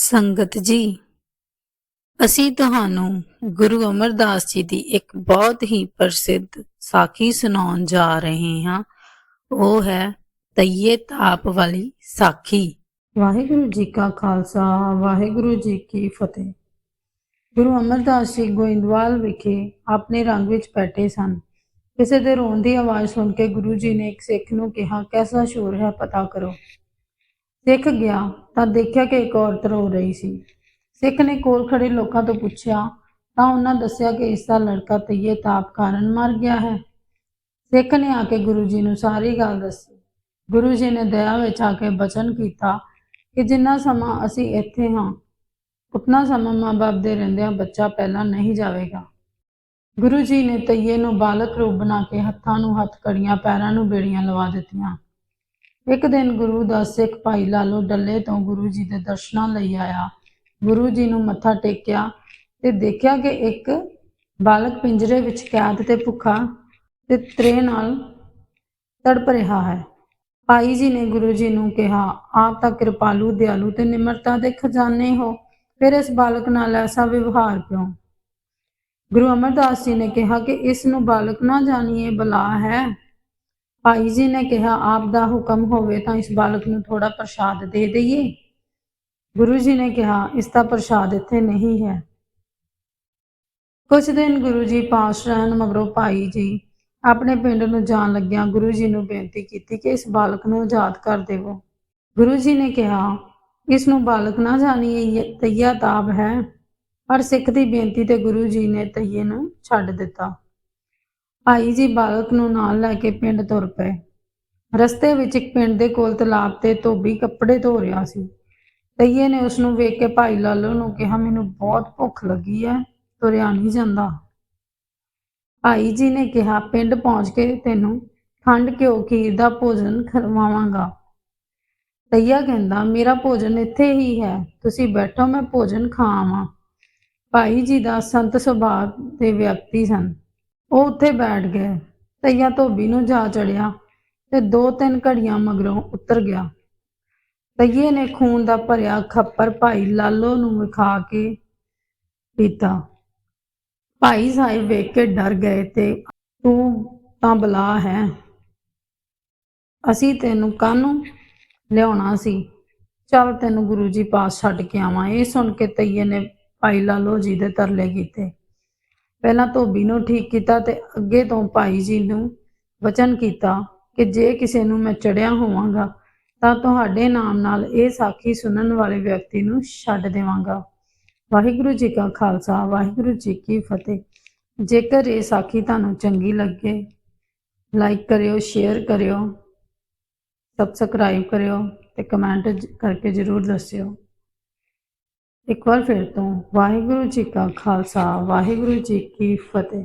ਸੰਗਤ ਜੀ, ਅਸੀਂ ਤੁਹਾਨੂੰ ਗੁਰੂ ਅਮਰਦਾਸ ਜੀ ਦੀ ਇੱਕ ਬਹੁਤ ਹੀ ਪ੍ਰਸਿੱਧ ਸਾਖੀ ਸੁਣਾਉਣ ਜਾ ਰਹੇ ਹਾਂ। ਉਹ ਹੈ ਤਈਏ ਤਾਪ ਵਾਲੀ ਸਾਖੀ। ਵਾਹਿਗੁਰੂ ਜੀ ਕਾ ਖਾਲਸਾ, ਵਾਹਿਗੁਰੂ ਜੀ ਕੀ ਫਤਿਹ। ਗੁਰੂ ਅਮਰਦਾਸ ਜੀ ਗੋਇੰਦਵਾਲ ਵਿਖੇ ਆਪਣੇ ਰੰਗ ਵਿੱਚ ਬੈਠੇ ਸਨ। ਕਿਸੇ ਦੇ ਰੋਣ ਦੀ ਆਵਾਜ਼ ਸੁਣ ਕੇ ਗੁਰੂ ਜੀ ਨੇ ਇੱਕ ਸਿੱਖ ਨੂੰ ਕਿਹਾ, ਕੈਸਾ ਸ਼ੋਰ ਹੈ, ਪਤਾ ਕਰੋ। ਸਿੱਖ ਗਿਆ ਤਾਂ ਦੇਖਿਆ ਕਿ ਇੱਕ ਔਰਤ ਰੋ ਰਹੀ ਸੀ। ਸਿੱਖ ਨੇ ਕੋਲ ਖੜੇ ਲੋਕਾਂ ਤੋਂ ਪੁੱਛਿਆ, ਤਾਂ ਉਹਨਾਂ ਦੱਸਿਆ ਕਿ ਇਸ ਦਾ ਲੜਕਾ ਤਈਏ ਤਾਪ ਕਾਰਨ ਮਰ ਗਿਆ ਹੈ। ਸਿੱਖ ਨੇ ਆ ਕੇ ਗੁਰੂ ਜੀ ਨੂੰ ਸਾਰੀ ਗੱਲ ਦੱਸੀ। ਗੁਰੂ ਜੀ ਨੇ ਦਇਆ ਵਿੱਚ ਆ ਕੇ ਬਚਨ ਕੀਤਾ ਕਿ ਜਿੰਨਾ ਸਮਾਂ ਅਸੀਂ ਇੱਥੇ ਹਾਂ, ਉਤਨਾ ਸਮਾਂ ਮਾਂ-ਬਾਪ ਦੇ ਰਹਿੰਦਿਆਂ ਬੱਚਾ ਪਹਿਲਾਂ ਨਹੀਂ ਜਾਵੇਗਾ। ਗੁਰੂ ਜੀ ਨੇ ਤਈਏ ਨੂੰ ਬਾਲਕ ਰੂਪ ਬਣਾ ਕੇ ਹੱਥਾਂ ਨੂੰ, ਹੱਥ ਕੜੀਆਂ, ਪੈਰਾਂ ਨੂੰ ਬੇੜੀਆਂ ਲਵਾ ਦਿੱਤੀਆਂ। ਇੱਕ ਦਿਨ ਗੁਰੂ ਦਾ ਸਿੱਖ ਭਾਈ ਲਾਲੋ ਡੱਲੇ ਤੋਂ ਗੁਰੂ ਜੀ ਦੇ ਦਰਸ਼ਨਾਂ ਲਈ ਆਇਆ। ਗੁਰੂ ਜੀ ਨੂੰ ਮੱਥਾ ਟੇਕਿਆ ਤੇ ਦੇਖਿਆ ਕਿ ਇੱਕ ਬਾਲਕ ਪਿੰਜਰੇ ਵਿੱਚ ਕੈਦ ਤੇ ਭੁੱਖਾ ਤੇ ਤ੍ਰੇ ਨਾਲ ਤੜਪ ਰਿਹਾ ਹੈ। ਭਾਈ ਜੀ ਨੇ ਗੁਰੂ ਜੀ ਨੂੰ ਕਿਹਾ, ਆਪ ਤਾਂ ਕਿਰਪਾਲੂ, ਦਿਆਲੂ ਤੇ ਨਿਮਰਤਾ ਦੇ ਖਜ਼ਾਨੇ ਹੋ। ਫਿਰ ਇਸ ਬਾਲਕ ਨਾਲ ਐਸਾ ਵਿਵਹਾਰ ਕਿਉਂ? ਗੁਰੂ ਅਮਰਦਾਸ ਜੀ ਨੇ ਕਿਹਾ ਕਿ ਇਸ ਨੂੰ ਬਾਲਕ ਨਾ ਜਾਣੀਏ, ਬਲਾ ਹੈ। ਭਾਈ ਜੀ ਨੇ ਕਿਹਾ, ਆਪ ਦਾ ਹੁਕਮ ਹੋਵੇ ਤਾਂ ਇਸ ਬਾਲਕ ਨੂੰ ਥੋੜਾ ਪ੍ਰਸ਼ਾਦ ਦੇ ਦਈਏ। ਗੁਰੂ ਜੀ ਨੇ ਕਿਹਾ, ਇਸ ਦਾ ਪ੍ਰਸ਼ਾਦ ਇੱਥੇ ਨਹੀਂ ਹੈ। ਕੁਝ ਦਿਨ ਗੁਰੂ ਜੀ ਪਾਸ ਰਹਿਣ ਮਗਰੋਂ ਭਾਈ ਜੀ ਆਪਣੇ ਪਿੰਡ ਨੂੰ ਜਾਣ ਲੱਗਿਆਂ ਗੁਰੂ ਜੀ ਨੂੰ ਬੇਨਤੀ ਕੀਤੀ ਕਿ ਇਸ ਬਾਲਕ ਨੂੰ ਆਜ਼ਾਦ ਕਰ ਦੇਵੋ। ਗੁਰੂ ਜੀ ਨੇ ਕਿਹਾ, ਇਸ ਨੂੰ ਬਾਲਕ ਨਾ ਜਾਣੀਏ, ਇਹ ਤਈਆ ਤਾਬ ਹੈ। ਪਰ ਸਿੱਖ ਦੀ ਬੇਨਤੀ ਤੇ ਗੁਰੂ ਜੀ ਨੇ ਤਈਏ ਨੂੰ ਛੱਡ ਦਿੱਤਾ। ਭਾਈ ਜੀ ਬਾਲਕ ਨੂੰ ਨਾਲ ਲੈ ਕੇ ਪਿੰਡ ਤੁਰ ਪਏ। ਰਸਤੇ ਵਿੱਚ ਇੱਕ ਪਿੰਡ ਦੇ ਕੋਲ ਤਲਾਬ ਤੇ ਧੋਬੀ ਕੱਪੜੇ ਧੋ ਰਿਹਾ ਸੀ। ਤਈਏ ਨੇ ਉਸ ਨੂੰ ਵੇਖ ਕੇ ਭਾਈ ਲਾਲੋ ਨੂੰ ਕਿਹਾ, ਮੈਨੂੰ ਬਹੁਤ ਭੁੱਖ ਲੱਗੀ ਹੈ ਤੁਰਿਆ ਨਹੀਂ ਜਾਂਦਾ। ਭਾਈ ਜੀ ਨੇ ਕਿਹਾ, ਪਿੰਡ ਪਹੁੰਚ ਕੇ ਤੈਨੂੰ ਖੰਡ ਘਿਓ, ਖੀਰ ਦਾ ਭੋਜਨ ਖਰਵਾਵਾਂਗਾ ਤਈਆ ਕਹਿੰਦਾ, ਮੇਰਾ ਭੋਜਨ ਇੱਥੇ ਹੀ ਹੈ, ਤੁਸੀਂ ਬੈਠੋ, ਮੈਂ ਭੋਜਨ ਖਾਵਾਂ ਭਾਈ ਜੀ ਦਾ ਸੰਤ ਸੁਭਾਅ ਦੇ ਵਿਅਕਤੀ ਸਨ। ਉਹ ਉੱਥੇ ਬੈਠ ਗਏ। ਤਈਆ ਧੋਬੀ ਨੂੰ ਜਾ ਚੜਿਆ ਤੇ ਦੋ ਤਿੰਨ ਘੜੀਆਂ ਮਗਰੋਂ ਉਤਰ ਗਿਆ। ਤਈਏ ਨੇ ਖੂਨ ਦਾ ਭਰਿਆ ਖੱਪਰ ਭਾਈ ਲਾਲੋ ਨੂੰ ਵਿਖਾ ਕੇ ਪੀਤਾ। ਭਾਈ ਸਾਹਿਬ ਵੇਖ ਕੇ ਡਰ ਗਏ ਤੇ ਤੂੰ ਤਾਂ ਬਲਾ ਹੈ। ਅਸੀਂ ਤੈਨੂੰ ਕਾਹਨੂੰ ਲਿਆਉਣਾ ਸੀ। ਚੱਲ ਤੈਨੂੰ ਗੁਰੂ ਜੀ ਪਾਸ ਛੱਡ ਕੇ ਆਵਾਂ। ਇਹ ਸੁਣ ਕੇ ਤਈਏ ਨੇ ਭਾਈ ਲਾਲੋ ਜੀ ਦੇ ਤਰਲੇ ਕੀਤੇ। ਪਹਿਲਾਂ ਧੋਬੀ ਨੂੰ ਠੀਕ ਕੀਤਾ ਤੇ ਅੱਗੇ ਤੋਂ ਭਾਈ ਜੀ ਨੂੰ ਵਚਨ ਕੀਤਾ ਕਿ ਜੇ ਕਿਸੇ ਨੂੰ ਮੈਂ ਚੜਿਆ ਹੋਵਾਂਗਾ, ਤਾਂ ਤੁਹਾਡੇ ਨਾਮ ਨਾਲ ਇਹ ਸਾਖੀ ਸੁਣਨ ਵਾਲੇ ਵਿਅਕਤੀ ਨੂੰ ਛੱਡ ਦੇਵਾਂਗਾ। ਵਾਹਿਗੁਰੂ ਜੀ ਕਾ ਖਾਲਸਾ, ਵਾਹਿਗੁਰੂ ਜੀ ਕੀ ਫਤਿਹ। ਜੇਕਰ ਇਹ ਸਾਖੀ ਤੁਹਾਨੂੰ ਚੰਗੀ ਲੱਗੇ, ਲਾਈਕ ਕਰਿਓ, ਸ਼ੇਅਰ ਕਰਿਓ, ਸਬਸਕ੍ਰਾਈਬ ਕਰਿਓ ਤੇ ਕਮੈਂਟ ਕਰਕੇ ਜਰੂਰ ਦੱਸਿਓ। ਇੱਕ ਵਾਰ ਫਿਰ ਤੋਂ ਵਾਹਿਗੁਰੂ ਜੀ ਕਾ ਖਾਲਸਾ ਵਾਹਿਗੁਰੂ ਜੀ ਕੀ ਫਤਿਹ।